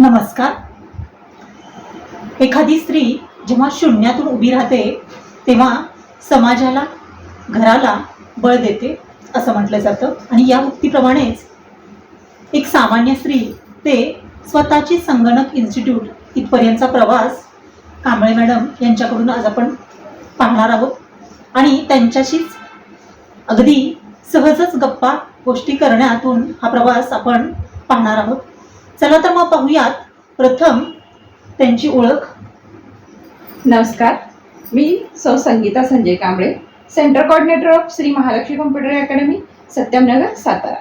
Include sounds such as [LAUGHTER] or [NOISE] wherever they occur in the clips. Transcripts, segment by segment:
नमस्कार. एखादी स्त्री जेव्हा शून्यातून उभी राहते तेव्हा समाजाला घराला बळ देते असं म्हटलं जातं. आणि या उक्तीप्रमाणेच एक सामान्य स्त्री ते स्वतःची संगणक इन्स्टिट्यूट इथपर्यंतचा प्रवास कांबळे मॅडम यांच्याकडून आज आपण पाहणार आहोत. आणि त्यांच्याशीच अगदी सहजच गप्पा गोष्टी करण्यातून हा प्रवास आपण पाहणार आहोत. चला तर मग पाहूयात. प्रथम त्यांची ओळख. नमस्कार. मी सौ Sangita Sanjay Kamble centre coordinator of Shri Mahalakshmi computer academy Satyamnagar Satara.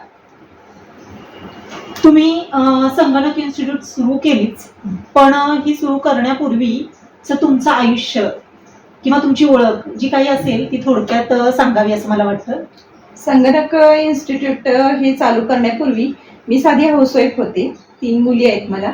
तुम्ही संगणक इन्स्टिट्यूट सुरू केलीच पण ही सुरू करण्यापूर्वीच तुमचं आयुष्य किंवा तुमची ओळख जी काही असेल ती थोडक्यात सांगावी असं मला वाटतं. संगणक इन्स्टिट्यूट हे चालू करण्यापूर्वी मी साधी हाऊसवाईफ होते. तीन मुली आहेत मला.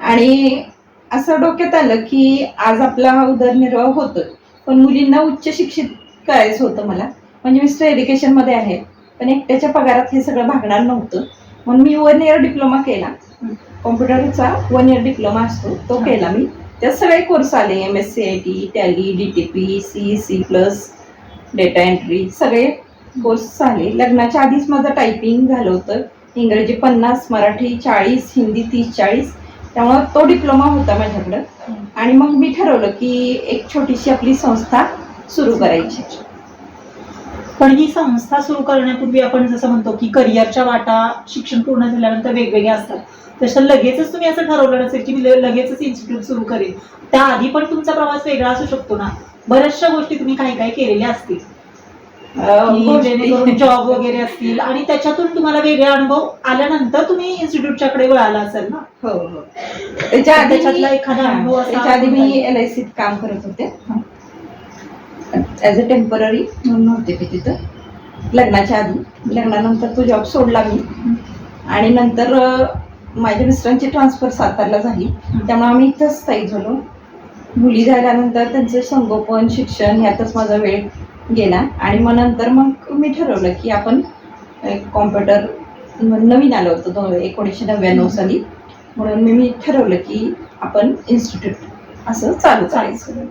आणि असं डोक्यात आलं की आज आपला हा उदरनिर्वाह होतो पण मुलींना उच्च शिक्षित करायचं होतं मला. म्हणजे मिस्टर एज्युकेशनमध्ये आहेत पण एकट्याच्या पगारात हे सगळं भागणार नव्हतं. म्हणून मी वन इयर डिप्लोमा केला. कॉम्प्युटरचा वन इयर डिप्लोमा असतो. तो. केला मी. त्यात सगळे कोर्स आले. M S C I T tally D T P C C plus data entry सगळे कोर्स झाले लग्नाच्या आधीच माझं टायपिंग झालं होतं. इंग्रजी पन्नास मराठी चाळीस हिंदी तीस चाळीस. त्यामुळं तो डिप्लोमा होता माझ्याकडं. आणि मग मी ठरवलं की एक छोटीशी आपली संस्था सुरू करायची. पण ही संस्था सुरू करण्यापूर्वी आपण जसं म्हणतो की करिअरच्या वाटा शिक्षण पूर्ण झाल्यानंतर वेगवेगळ्या असतात. तसं लगेचच तुम्ही असं ठरवलं नसेल की मी लगेचच इन्स्टिट्यूट सुरू करेन. त्याआधी पण तुमचा प्रवास वेगळा असू शकतो ना. बऱ्याचशा गोष्टी तुम्ही काही काही केलेल्या असतील. की जेणेकरून गोष्टी- जॉब वगैरे असतील. आणि त्याच्यातून तुम्हाला वेगळे अनुभव आल्यानंतर तुम्ही इन्स्टिट्यूटच्या कडे वळाला असेल ना? हो हो. त्याच्या आधी त्याच्यातला एखादा अनुभव असा त्याच्या आधी मी? एल आय सीत काम करत होते. ॲज अ टेंपररी म्हणून होते मी तिथं. लग्नाच्या आधी. लग्नानंतर तो जॉब सोडला मी. आणि नंतर अं, माझ्या मिस्टरांची ट्रान्सफर सातारला झाली. त्यामुळे आम्ही इथंच स्थायिक झालो. मुली झाल्यानंतर त्यांचं संगोपन शिक्षण ह्यातच माझा वेळ गेला आणि मग नंतर मग मी ठरवलं की आपण कॉम्प्युटर नवीन आलं होतं दोन एकोणीसशे नव्याण्णव साली. म्हणून मी मी ठरवलं की आपण इन्स्टिट्यूट असं चालू करायचं.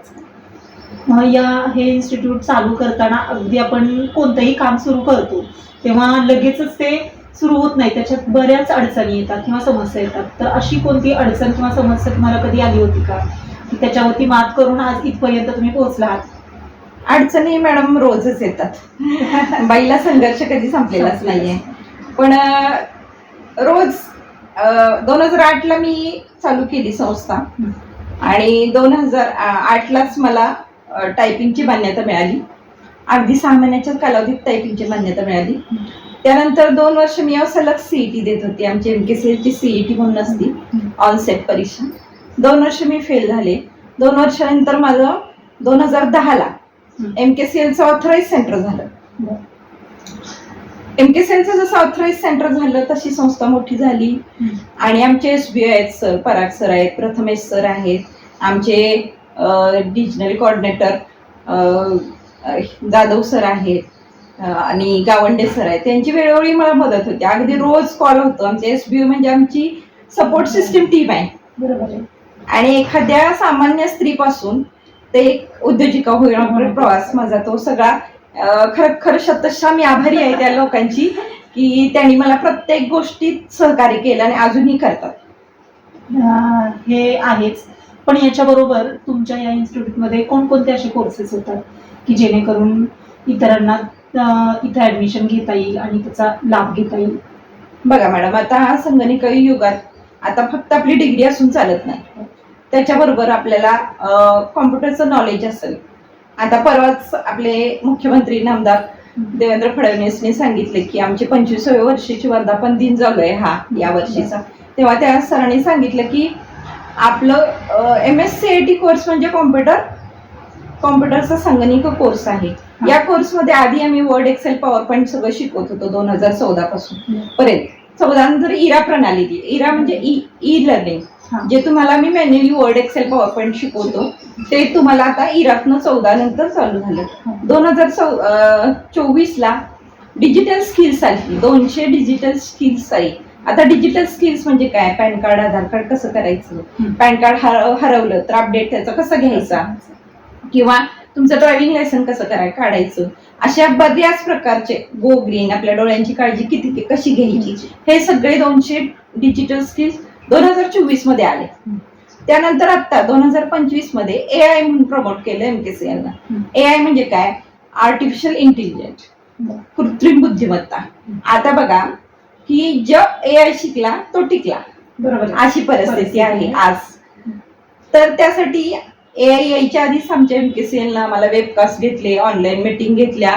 मग या हे इन्स्टिट्यूट चालू करताना अगदी आपण कोणतंही काम सुरू करतो तेव्हा लगेचच ते सुरू होत नाही. त्याच्यात बऱ्याच अडचणी येतात किंवा समस्या येतात. तर अशी कोणती अडचण किंवा समस्या तुम्हाला कधी आली होती का? त्याच्यावरती मात करून आज इथपर्यंत तुम्ही पोहोचला आहात अडचणी मॅडम रोजच येतात. बाईला संघर्ष कधी संपलेलाच नाहीये. पण रोज दोन हजार आठला मी चालू केली संस्था. आणि दोन हजार आठलाच मला टायपिंगची मान्यता मिळाली. अगदी सहा महिन्याच्या कालावधीत टायपिंगची मान्यता मिळाली. त्यानंतर दोन वर्ष मी सलग सीईटी देत होती. आमची एम के सी एलची सीईटी म्हणून असती. ऑनसेट परीक्षा. दोन वर्ष मी फेल झाले. दोन वर्षानंतर माझं दोन हजार दहाला एम के सी एलचं ऑथराईज सेंटर झालं. एम के सी एलचं जसं ऑथराईज सेंटर झालं तशी संस्था मोठी झाली. आणि आमचे एस बी आहेत सर पराग सर आहेत प्रथमेश सर आहेत. आमचे डिजिटल कोऑर्डिनेटर जाधव सर आहेत. आणि गावंडे सर आहेत. त्यांची वेळोवेळी मला मदत होती. अगदी रोज कॉल होतो. आमचे एस बी म्हणजे आमची सपोर्ट सिस्टीम टीम आहे. बरोबर आहे. आणि एखाद्या सामान्य स्त्रीपासून ते एक उद्योजिका होण्यापर्यंत प्रवास माझा तो सगळा खरं खरं शतशः मी आभारी आहे त्या लोकांची की त्यांनी मला प्रत्येक गोष्टीत सहकार्य केलं आणि अजूनही करतात. हे आहेच. पण याच्याबरोबर तुमच्या या इन्स्टिट्यूटमध्ये कोणकोणते असे कोर्सेस होतात? की जेणेकरून इतरांना इथं ऍडमिशन घेता येईल आणि त्याचा लाभ घेता येईल? बघा मॅडम आता संगणकीय युगात आता फक्त आपली डिग्री असून चालत नाही. त्याच्याबरोबर आपल्याला कॉम्प्युटरचं नॉलेज असेल. आता परवाच आपले मुख्यमंत्री नामदार देवेंद्र फडणवीसने सांगितले की आमची पंचवीसाव्या वर्षीची वर्धापन दिन चालू आहे हा या वर्षीचा. तेव्हा त्या सरांनी सांगितलं की आपलं M S C I T course म्हणजे कॉम्प्युटर कॉम्प्युटरचा संगणक कोर्स आहे. या कोर्समध्ये आधी आम्ही वर्ड एक्सेल पॉवर पॉईंट सगळं शिकवत होतो दोन हजार चौदा पासून पर्यंत. चौदा नंतर इरा प्रणाली दी इरा म्हणजे ई ई लर्निंग. जे तुम्हाला मी manually Word Excel PowerPoint शिकवतो ते तुम्हाला आता इराकनं चौदा नंतर चालू झालं. दोन हजार चौ चोवीसला डिजिटल स्किल्स आली. दोनशे डिजिटल स्किल्स आली आता डिजिटल स्किल्स म्हणजे काय? पॅन कार्ड आधार कार्ड कसं करायचं. पॅन कार्ड हर- हरवलं तर अपडेट त्याचा कसं घ्यायचा? किंवा तुमचं ड्रायव्हिंग लायसन कसं कराय काढायचं? अशा बऱ्याच प्रकारचे गो ग्रीन आपल्या डोळ्यांची काळजी किती कशी घ्यायची? हे सगळे दोनशे डिजिटल स्किल्स दोन हजार चोवीसमध्ये आले. त्यानंतर आता दोन हजार पंचवीसमध्ये ए आय म्हणून प्रमोट केलं एमकेसीएल ला हम्म. ए आय म्हणजे काय? आर्टिफिशियल इंटेलिजन्स कृत्रिम बुद्धिमत्ता. आता बघा की जो ए आय शिकला तो टिकला. बरोबर. अशी परिस्थिती आहे. आज. तर त्यासाठी ए आय यायच्या आधीच आमच्या एमकेसीएल ना आम्हाला वेबकास्ट घेतले ऑनलाईन मीटिंग घेतल्या.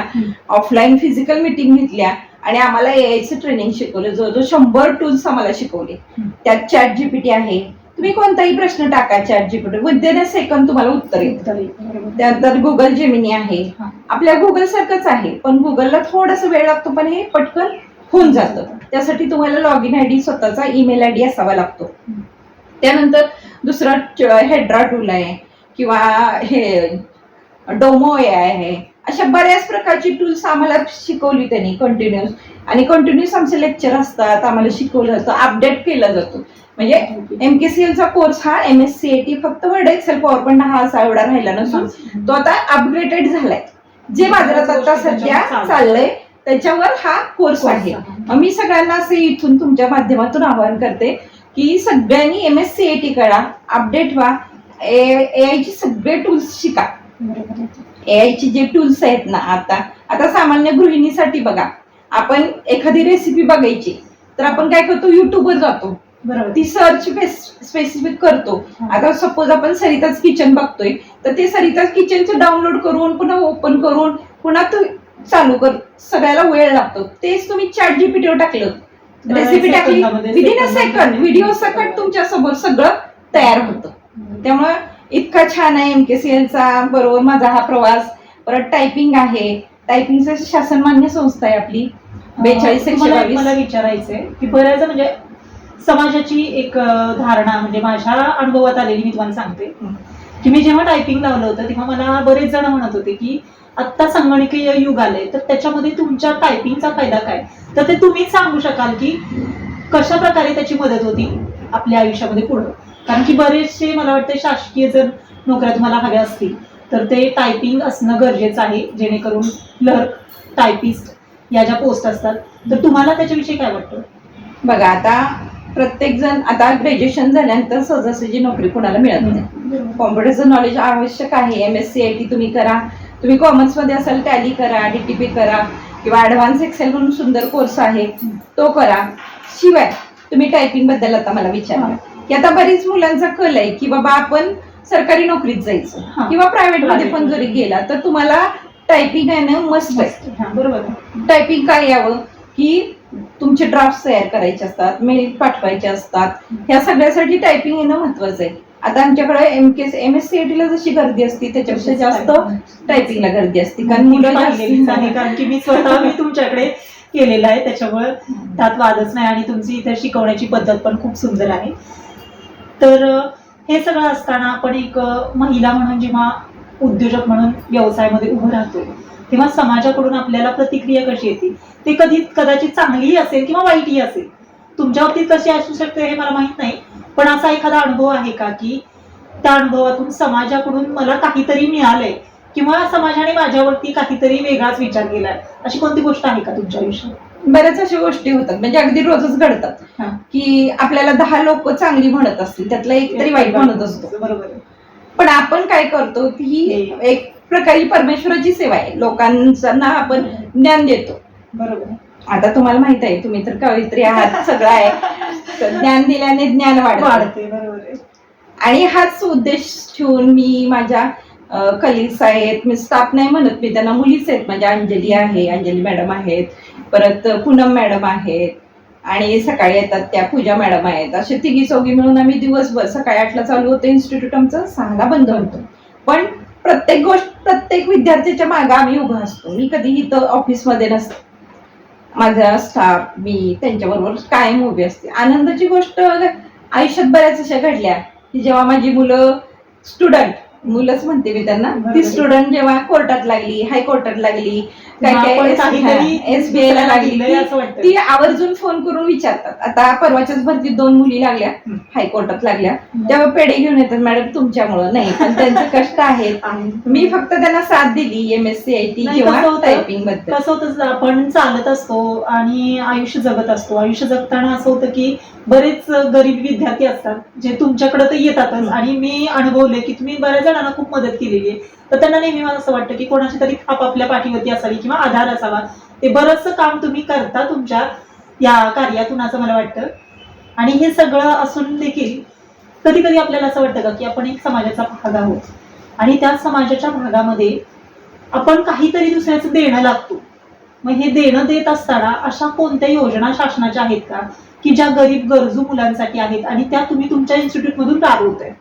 ऑफलाईन फिजिकल मीटिंग घेतल्या. आणि आम्हाला एआयचं ट्रेनिंग शिकवलं. जवळजवळ शंभर टूल्स आम्हाला शिकवले. त्यात चॅट जीपीटी आहे. तुम्ही कोणताही प्रश्न टाका ChatGPT within a second तुम्हाला उत्तर येतं. त्यानंतर गुगल जेमिनी आहे. आपल्या गुगल सारखंच आहे. पण गुगलला थोडासा वेळ लागतो पण हे पटकन होऊन जातं. त्यासाठी तुम्हाला लॉग इन आय डी स्वतःचा ईमेल आय डी असावा लागतो. त्यानंतर दुसरं हेड्रा टूल आहे. किंवा हे डोमो ए आहे. अशा बऱ्याच प्रकारची टूल्स आम्हाला शिकवली त्यांनी कंटिन्युअस आणि कंटिन्युअस आमचे लेक्चर असतात आम्हाला शिकवलं जातं अपडेट केलं जातो. म्हणजे एमकेसीएल चा कोर्स हा एम एस सी टी फक्त वर्ड एक्सेल पॉवर पॉईंट हा असा एवढा राहिला नसून तो आता अपग्रेडेड झालाय. जे बाजारात आता सध्या चाललंय त्याच्यावर हा कोर्स आहे. मी सगळ्यांना असे इथून तुमच्या माध्यमातून आवाहन करते की सगळ्यांनी एम एस सी टी करा अपडेट व्हा ए आयची सगळे टूल्स शिका. बरोबर आहे. ए आयची जे टूल्स आहेत ना आता आता सामान्य गृहिणीसाठी बघा आपण एखादी रेसिपी बघायची तर आपण काय करतो युट्यूबवर जातो बरोबर ती सर्च स्पेसिफिक करतो. आता सपोज आपण सरिताच किचन बघतोय तर ते सरिताच किचनचं डाउनलोड करून पुन्हा ओपन करून पुन्हा तू चालू कर सगळ्याला वेळ लागतो तेच तुम्ही चॅट जीपीटीवर टाकलं रेसिपी टाकली विदिन अ. सेकंड व्हिडिओ सकट तुमच्यासमोर सगळं तयार होतं त्यामुळं इतका छान आहे एमकेसीएल चा. बरोबर माझा हा प्रवास. परत टायपिंग आहे. टायपिंगचं शासन मान्य संस्था आहे आपली. बेचाळीस एकशे एक बावीस. मला विचारायचंय की बऱ्याच म्हणजे समाजाची एक अं, धारणा म्हणजे माझ्या अनुभवात आलेली मी तुम्हाला सांगते. हं. की मी जेव्हा टायपिंग लावलं होतं तेव्हा मला बरेच जण म्हणत होते की आत्ता संगणकीय युग आले तर त्याच्यामध्ये तुमच्या टायपिंगचा फायदा काय? तर ते तुम्हीच सांगू शकाल की कशा प्रकारे त्याची मदत होती आपल्या आयुष्यामध्ये पुढं? कारण की बरेचसे मला वाटतं शासकीय जर नोकऱ्या तुम्हाला हव्या असतील तर ते टायपिंग असणं गरजेचं आहे जेणेकरून क्लर्क टायपिस्ट या ज्या पोस्ट असतात तर तुम्हाला त्याच्याविषयी काय वाटतं? बघा आता प्रत्येक जण आता ग्रॅज्युएशन झाल्यानंतर सहजासहजी नोकरी कोणाला मिळत नाही. कॉम्प्युटरचं नॉलेज आवश्यक आहे M S C I T तुम्ही करा. तुम्ही कॉमर्समध्ये असाल टॅली करा डीटीपी करा किंवा ऍडव्हान्स एक्सेल म्हणून सुंदर कोर्स आहे तो करा. शिवाय तुम्ही टायपिंगबद्दल आता मला विचारा. की आता बरीच मुलांचा कल आहे की बाबा आपण सरकारी नोकरीत. जायचं किंवा प्रायव्हेटमध्ये पण जरी गेला तर तुम्हाला टायपिंग आहे ना मस्त आहे. बरोबर. टायपिंग काय यावं? की तुमचे ड्राफ्ट तयार करायचे असतात मेल पाठवायचे असतात. ह्या सगळ्यासाठी टायपिंग येणं महत्वाचं आहे. आता आमच्याकडे M K M S C ला जशी गर्दी असते त्याच्यापेक्षा जास्त टायपिंगला गर्दी असते. कारण मुलं कारण की मी स्वतः मी [LAUGHS] तुमच्याकडे केलेलं आहे. त्याच्यामुळे त्यात वादच नाही आणि तुमची इथे शिकवण्याची पद्धत पण खूप सुंदर आहे. तर हे सगळं असताना आपण एक महिला म्हणून जेव्हा उद्योजक म्हणून व्यवसायामध्ये उभं राहतो तेव्हा समाजाकडून आपल्याला प्रतिक्रिया कशी येते? ते कधी कदाचित चांगलीही असेल किंवा वाईटही असेल. तुमच्या बाबतीत कशी असू शकते हे मला माहीत नाही. पण असा एखादा अनुभव आहे का की त्या अनुभवातून समाजाकडून मला काहीतरी मिळालंय? किंवा समाजाने माझ्यावरती काहीतरी वेगळाच विचार केलाय? अशी कोणती गोष्ट आहे का तुमच्या आयुष्यात? बऱ्याच अशा गोष्टी होतात. म्हणजे अगदी रोजच घडतात. हा. की आपल्याला दहा लोक चांगली म्हणत असतील त्यातला एक तरी वाईट म्हणत असतो. बरोबर आहे. पण आपण काय करतो की ही. एक प्रकारे परमेश्वराची सेवा आहे. लोकांना आपण ज्ञान देतो. बरोबर आहे. आता तुम्हाला माहीत आहे तुम्ही तर कवयित्री आहात सगळं आहे. तर ज्ञान दिल्याने ज्ञान वाढतं. वाढते बरोबर आहे. आणि हाच उद्देश ठेवून मी माझ्या कलिग्स आहेत मी स्टाफ नाही म्हणत मी त्यांना मुलीच आहेत. म्हणजे अंजली आहे अंजली मॅडम आहेत. परत पूनम मॅडम आहेत. आणि सकाळी येतात त्या पूजा मॅडम आहेत. असे तिघी चौघी मिळून आम्ही दिवसभर सकाळी आठला चालू होतं इन्स्टिट्यूट आमचं सहाला बंद होतं. पण प्रत्येक गोष्ट प्रत्येक विद्यार्थ्याच्या मागे आम्ही उभं असतो. मी कधी इथं ऑफिसमध्ये नसते. माझा स्टाफ मी त्यांच्याबरोबर कायम उभी असते. आनंदाची गोष्ट आयुष्यात बऱ्याच अशा घडल्या की जेव्हा माझी मुलं स्टुडंट मुलंच म्हणते मी त्यांना. ती स्टुडंट जेव्हा कोर्टात लागली हायकोर्टात लागली काय काय एसबीआय ला लागली. ती आवर्जून फोन करून विचारतात. आता परवाच्याच भरतीत दोन मुली लागल्या. हायकोर्टात लागल्या. तेव्हा पेढे घेऊन येतात मॅडम तुमच्यामुळं नाही पण त्यांचे [LAUGHS] कष्ट आहेत. मी फक्त त्यांना साथ दिली M S C I T किंवा? टायपिंगबद्दल. कसं होतं? आपण चालत असतो आणि आयुष्य जगत असतो आयुष्य जगताना असं होतं की बरेच गरीब विद्यार्थी असतात जे तुमच्याकडे तर येतातच. आणि मी अनुभवले की तुम्ही बऱ्याच जणांना खूप मदत केलेली आहे. तर त्यांना नेहमी मला असं वाटतं की कोणाची तरी थाप आपल्या पाठीवरती असावी किंवा आधार असावा. ते बरंचसं काम तुम्ही करता तुमच्या या कार्यातून असं मला वाटतं. आणि हे सगळं असून देखील कधी कधी आपल्याला असं वाटतं का की आपण एक समाजाचा भाग आहोत. आणि त्या समाजाच्या भागामध्ये आपण काहीतरी दुसऱ्याचं देणं लागतो. मग हे देणं देत असताना अशा कोणत्या योजना शासनाच्या आहेत का? की ज्या गरीब गरजू मुलांसाठी आहेत आणि त्या तुम्ही तुमच्या इन्स्टिट्यूट मधून आहे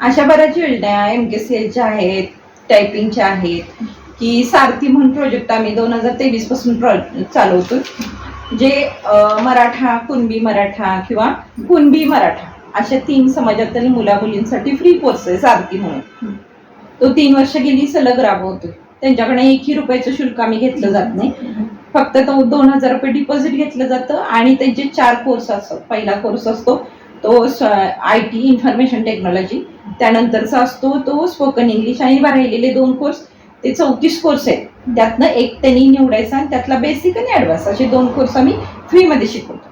अशा बऱ्याच योजना एम के सी एलच्या आहेत टायपिंगच्या आहेत की सारथी म्हणून प्रोजेक्ट आम्ही दोन हजार तेवीसपासून प्रो- चालवतो जे मराठा कुणबी मराठा किंवा कुणबी मराठा अशा तीन समाजातील मुला मुलींसाठी फ्री कोर्स आहे सारथी म्हणून. तो तीन वर्ष गेली सलग राबवतो त्यांच्याकडे एकही रुपयाचं शुल्क आम्ही घेतलं जात नाही. फक्त तो दोन हजार रुपये डिपॉझिट घेतलं जातं आणि त्यांचे चार कोर्स असतात. पहिला कोर्स असतो तो आय टी इन्फॉर्मेशन टेक्नॉलॉजी त्यानंतरचा असतो तो स्पोकन इंग्लिश आणि राहिलेले दोन कोर्स ते चौतीस कोर्स आहेत. त्यातनं एक त्यांनी निवडायचा आणि त्यातला बेसिक आणि ऍडव्हान्स असे दोन कोर्स आम्ही फ्रीमध्ये शिकवतो.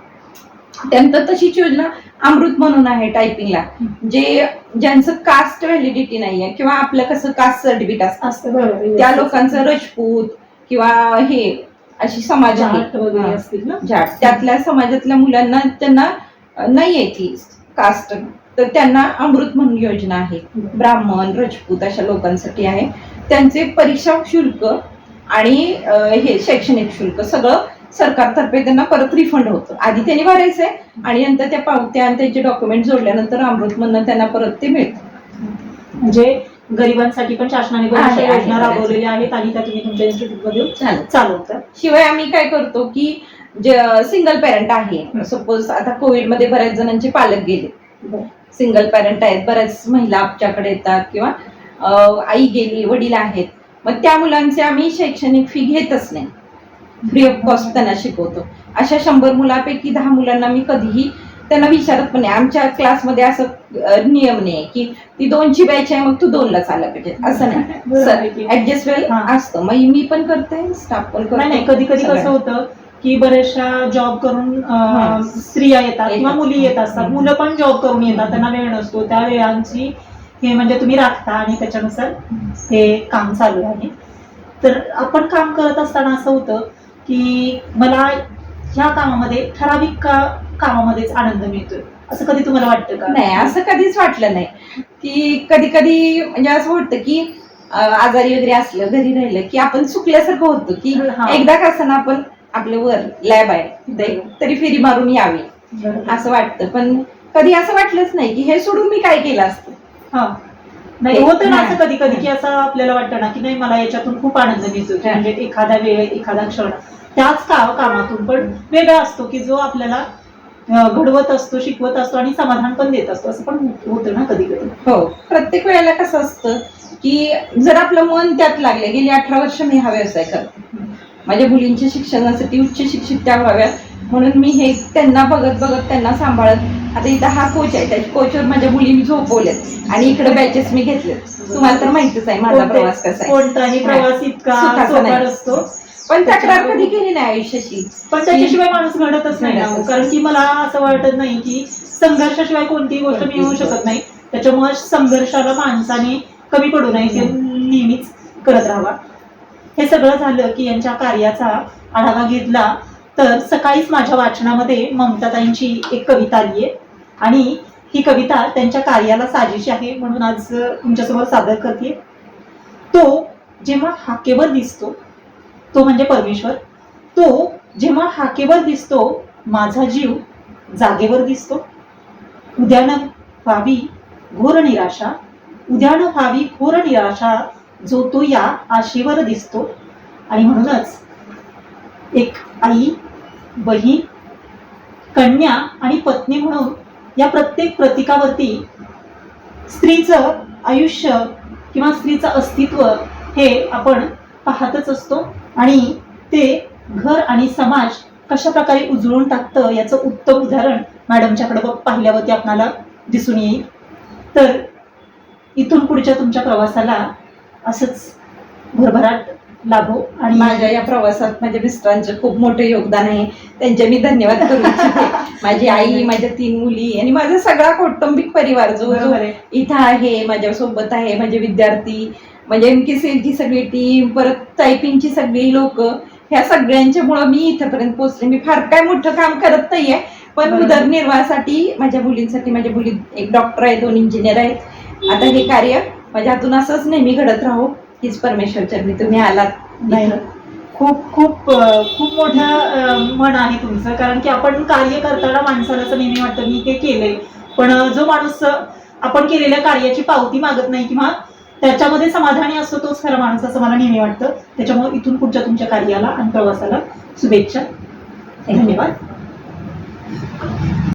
त्यानंतर तशीच योजना अमृत म्हणून आहे टायपिंगला जे ज्यांचं कास्ट व्हॅलिडिटी नाहीये किंवा आपलं कसं कास्ट सर्टिफिकेट असतं. त्या लोकांचं राजपूत किंवा हे अशी समाज आहे. त्यातल्या समाजातल्या मुलांना त्यांना नाही आहे ती कास्ट तर त्यांना अमृत म्हणून योजना आहे. ब्राह्मण राजपूत अशा लोकांसाठी आहे. त्यांचे परीक्षा शुल्क आणि हे शैक्षणिक शुल्क सगळं सरकारतर्फे त्यांना परत रिफंड होतं. आधी त्यांनी भरायचंय आणि नंतर त्या पावत्या आणि त्यांचे डॉक्युमेंट जोडल्यानंतर अमृत म्हणून त्यांना परत ते मिळतं. म्हणजे गरिबांसाठी पण शासनाने आहे, बऱ्याचशा आहे, योजना बऱ्याच. राबवलेल्या आहेत आणि त्या तुम्ही तुमच्या इन्स्टिट्यूटमध्ये चालेल. चालवता. शिवाय आम्ही काय करतो की जे सिंगल पॅरेंट आहे सपोज आता कोविडमध्ये बऱ्याच जणांचे पालक गेले. सिंगल पॅरेंट आहेत बऱ्याच महिला आमच्याकडे येतात किंवा अं, आई गेली वडील आहेत. मग त्या मुलांचे आम्ही शैक्षणिक फी घेतच नाही. फ्री ऑफ कॉस्ट त्यांना शिकवतो. अशा शंभर मुलापैकी दहा मुलांना मी कधीही त्यांना विचारत पण नाही आमच्या क्लासमध्ये असं नियम नाही की ती दोनची बॅच आहे मग तू दोनला चालला पाहिजे असं नाही. Adjust well. असतं मग मी पण करते स्टाफ पण करतो कधी कधी कसं. होतं की बऱ्याचशा जॉब करून. स्त्रिया येतात किंवा. मुली येत असतात. मुलं पण जॉब करून येतात त्यांना वेळ नसतो त्या वेळांची हे म्हणजे तुम्ही राखता आणि त्याच्यानुसार हे काम चालू आहे तर आपण काम करत असताना असं होतं की मला ह्या कामामध्ये ठराविक का कामामध्येच आनंद मिळतोय. असं कधी तुम्हाला वाटतं का? नाही असं कधीच वाटलं नाही. की कधी कधी म्हणजे असं वाटतं की आजारी वगैरे असलं घरी राहिलं की आपण चुकल्यासारखं होतं की. एकदा कसं ना आपण आपलं वर लॅब आहे तरी फेरी मारून यावी. असं वाटतं. पण कधी असं वाटलंच नाही की हे सोडून मी काय केलं असतं? हा. नाही होतं ना असं. कधी कधी की असं आपल्याला वाटतं ना की नाही मला याच्यातून खूप आनंद मिळतो की. म्हणजे एखादा वेळ एखादा क्षण. त्याच का कामातून पण वेगळा असतो की जो आपल्याला घडवत असतो शिकवत असतो आणि समाधान पण देत असतो असं पण होतं ना कधी कधी हो. प्रत्येक वेळेला कसं असतं की जर आपलं मन त्यात लागले गेली अठरा वर्ष मी हा व्यवसाय करते. माझ्या मुलींच्या शिक्षणासाठी उच्च शिक्षित त्या व्हाव्यात. म्हणून मी हे त्यांना बघत बघत त्यांना सांभाळत. आता इथं हा कोच आहे त्या कोचवर माझ्या मुली मी झोपवल्यात. आणि इकडे बॅचेस मी घेतले तुम्हाला तर माहितीच आहे माझा प्रवास कसा आहे. कोणताही प्रवास इतका. असतो. पण तक्रार कधी केली नाही आयुष्याची? पण त्याच्याशिवाय माणूस घडतच नाही ना. हो. कारण की मला असं वाटत नाही की संघर्षाशिवाय कोणतीही गोष्ट मिळवू शकत नाही. त्याच्यामुळे संघर्षाला माणसाने कमी पडू नये ते नेहमीच करत राहावा. हे सगळं झालं की यांच्या कार्याचा आढावा घेतला तर सकाळीच माझ्या वाचनामध्ये ममताताईंची एक कविता आली आहे. आणि ही कविता त्यांच्या कार्याला साजेशी आहे म्हणून आज तुमच्यासमोर सादर करते. तो जेव्हा हाकेवर दिसतो तो म्हणजे परमेश्वर. तो जेव्हा हाकेवर दिसतो माझा जीव जागेवर दिसतो. उद्यानं व्हावी घोर निराशा उद्यानं व्हावी घोर निराशा जो तो या आशेवर दिसतो. आणि म्हणूनच एक आई बहीण कन्या आणि पत्नी म्हणून या प्रत्येक प्रतीकावरती स्त्रीचं आयुष्य किंवा स्त्रीचं अस्तित्व हे आपण पाहतच असतो. आणि ते घर आणि समाज कशा प्रकारे उजळून टाकतं याचं उत्तम उदाहरण मॅडमच्याकडे बघ पाहिल्यावरती आपणाला दिसून येईल. तर इथून पुढच्या तुमच्या प्रवासाला असंच भरभराट लाभो आणि माझ्या या प्रवासात माझ्या मिस्टरांचे खूप मोठे योगदान आहे. त्यांचे मी धन्यवाद करू इच्छिते. [LAUGHS] माझी आई माझ्या तीन मुली आणि माझा सगळा कौटुंबिक परिवार जो इथं आहे माझ्या सोबत आहे माझे विद्यार्थी म्हणजे एम के ची सगळी टीम परत टायपिंगची सगळी लोक ह्या सगळ्यांच्यामुळं मी इथपर्यंत पोहोचले. मी फार काय मोठं काम करत नाहीये पण. उदरनिर्वाहासाठी माझ्या मुलींसाठी माझ्या मुली एक डॉक्टर आहे दोन इंजिनियर आहेत. आता हे कार्य माझ्या हातून असंच नेहमी घडत राहो हीच परमेश्वर चरणी. तुम्ही आलात नाही. खूप खूप खूप मोठं मन आहे तुमचं कारण की आपण कार्य करताना माणसाला असं नेहमी वाटतं मी ते केलंय. पण जो माणूस आपण केलेल्या कार्याची पावती मागत नाही किंवा त्याच्यामध्ये समाधानी असतो तोच खरा माणूस असं मला नेहमी वाटतं. त्याच्यामुळे इथून पुढच्या तुमच्या कार्याला आणि प्रवासाला शुभेच्छा. धन्यवाद.